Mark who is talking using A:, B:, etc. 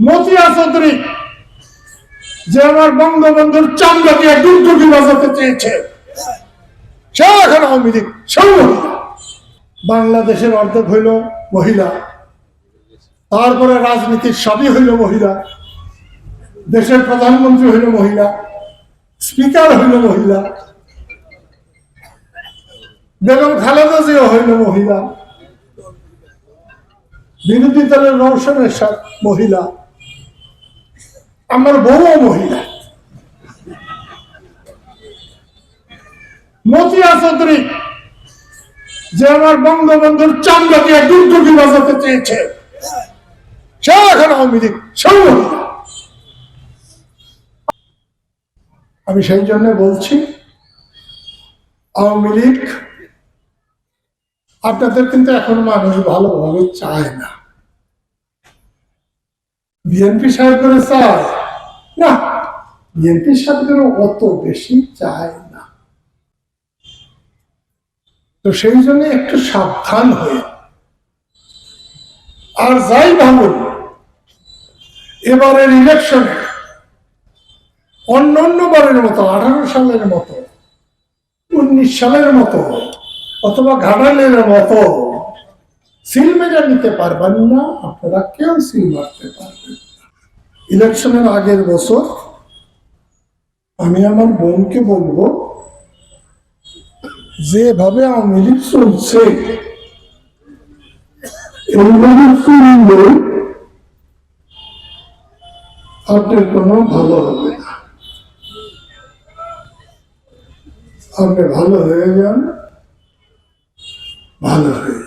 A: মতিয়া চৌধুরী, যে আমার বঙ্গবন্ধুর চামড়া দিয়ে দুর্যোগী বাজাতে চেয়েছে। সে এখন আওয়ামী লীগ সেও বাংলাদেশের অর্ধেক হইল মহিলা, তারপরে রাজনীতির সবই হইল মহিলা, দেশের প্রধানমন্ত্রী হইল মহিলা, স্পিকার হইল মহিলা, বেগম খালেদা জিয়া হইল মহিলা, বিরোধী দলের রৌশন এরশাদ মহিলা আমার বউ মহিলা। মতিয়া চৌধুরী, যে আমার বঙ্গবন্ধুর চামড়া দিয়ে দুর্যোগী বাজাতে চেয়েছে, সে এখন আওয়ামী লীগ সেও আমি সেই জন্য বলছি, আওয়ামী লীগ আপনাদের কিন্তু এখন মানুষ ভালোভাবে চায় না। বিএনপি সাহেব করে চায় বিএনপি সাহেবদের অত বেশি চায় না। তো সেই জন্য একটু সাবধান হয়ে। আর যাই ভাবুন এবারের ইলেকশনে অন্য বারের মতো, আঠারো সালের মতো, উনিশ সালের মতো, অথবা ঘাটালের মতো, সিল মেরে নিতে পারবেন না, আপনারা কেউ সিল মারতে পারবেন ইলেকশনের আগের বছর আমি আমার বোনকে বলব যেভাবে আওয়ামী লীগ চলছে এইভাবে চললে আপনার কোনো ভালো হবে না। আপনি ভালো হয়ে যান, ভালো হয়ে